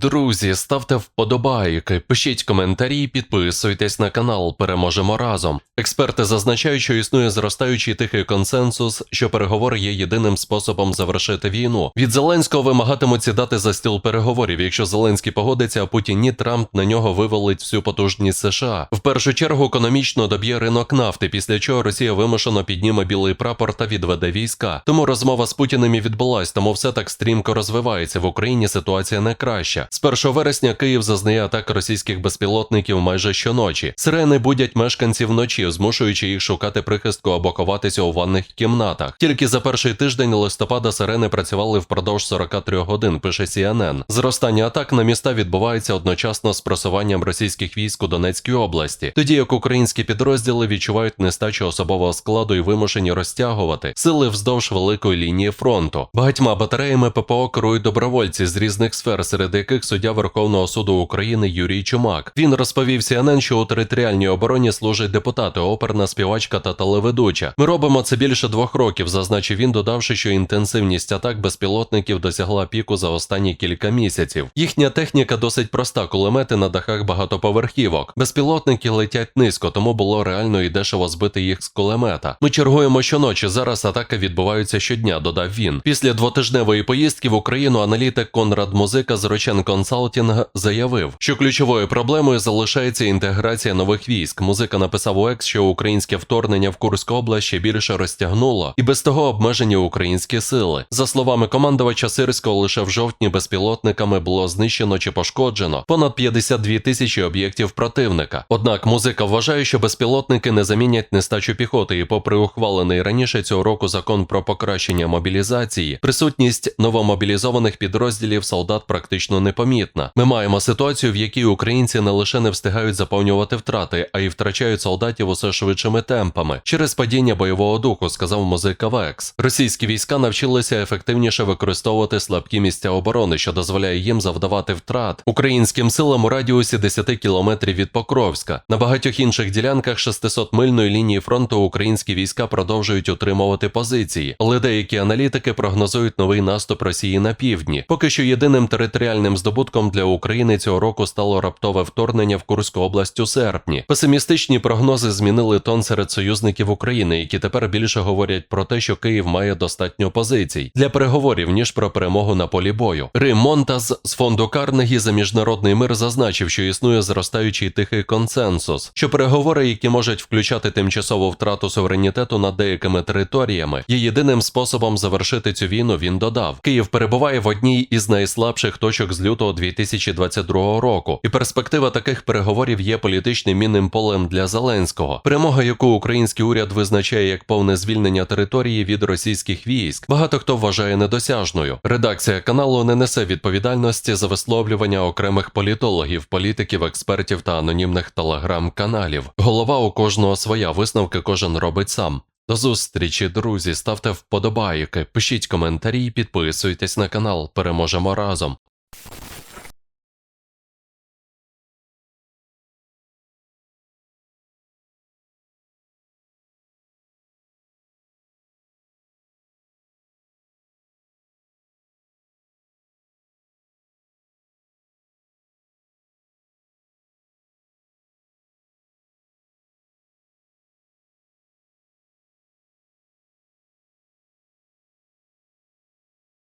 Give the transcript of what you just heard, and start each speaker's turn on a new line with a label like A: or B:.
A: Друзі, ставте вподобайки, пишіть коментарі, підписуйтесь на канал. Переможемо разом. Експерти зазначають, що існує зростаючий тихий консенсус, що переговори є єдиним способом завершити війну. Від Зеленського вимагатимуть сідати за стіл переговорів. Якщо Зеленський погодиться, а Путін ні, Трамп на нього вивалить всю потужність США. В першу чергу економічно доб'є ринок нафти, після чого Росія вимушено підніме білий прапор та відведе війська. Тому розмова з Путіним і відбулась, тому все так стрімко розвивається. В Україні ситуація не краща. З 1 вересня Київ зазнає атак російських безпілотників майже щоночі. Сирени будять мешканців вночі, змушуючи їх шукати прихистку або ховатися у ванних кімнатах. Тільки за перший тиждень листопада сирени працювали впродовж 43 годин. Пише CNN. Зростання атак на міста відбувається одночасно з просуванням російських військ у Донецькій області, тоді як українські підрозділи відчувають нестачу особового складу і вимушені розтягувати сили вздовж великої лінії фронту. Багатьма батареями ППО керують добровольці з різних сфер, серед яких суддя Верховного суду України Юрій Чумак. Він розповів CNN, що у територіальній обороні служать депутати, оперна співачка та телеведуча. Ми робимо це більше двох років, зазначив він, додавши, що інтенсивність атак безпілотників досягла піку за останні кілька місяців. Їхня техніка досить проста: кулемети на дахах багатоповерхівок. Безпілотники летять низько, тому було реально і дешево збити їх з кулемета. Ми чергуємо щоночі. Зараз атаки відбуваються щодня. Додав він. Після двотижневої поїздки в Україну аналітик Конрад Музика з Рочен Консалтінг заявив, що ключовою проблемою залишається інтеграція нових військ. Музика написав у Екс, що українське вторгнення в Курську область ще більше розтягнуло, і без того обмежені українські сили. За словами командувача Сирського, лише в жовтні безпілотниками було знищено чи пошкоджено понад 52 тисячі об'єктів противника. Однак музика вважає, що безпілотники не замінять нестачу піхоти, і, попри ухвалений раніше цього року закон про покращення мобілізації, присутність новомобілізованих підрозділів солдат практично непомітна. Ми маємо ситуацію, в якій українці не лише не встигають заповнювати втрати, а й втрачають солдатів усе швидшими темпами через падіння бойового духу, сказав музика Векс. Російські війська навчилися ефективніше використовувати слабкі місця оборони, що дозволяє їм завдавати втрат українським силам у радіусі 10 кілометрів від Покровська. На багатьох інших ділянках 600-мильної лінії фронту українські війська продовжують утримувати позиції, але деякі аналітики прогнозують новий наступ Росії на півдні. Поки що єдиним територіальним здобутком для України цього року стало раптове вторгнення в Курську область у серпні. Песимістичні прогнози змінили тон серед союзників України, які тепер більше говорять про те, що Київ має достатньо позицій для переговорів ніж про перемогу на полі бою. Монтаз з фонду Карнегі за міжнародний мир зазначив, що існує зростаючий тихий консенсус, що переговори, які можуть включати тимчасову втрату суверенітету над деякими територіями, є єдиним способом завершити цю війну. Він додав, Київ перебуває в одній із найслабших точок з лютого 2022 року, і перспектива таких переговорів є політичним мінним полем для Зеленського. Перемога, яку український уряд визначає як повне звільнення території від російських військ, багато хто вважає недосяжною. Редакція каналу не несе відповідальності за висловлювання окремих політологів, політиків, експертів та анонімних телеграм-каналів. Голова у кожного своя висновки кожен робить сам. До зустрічі, друзі, ставте вподобайки, пишіть коментарі, підписуйтесь на канал. Переможемо разом.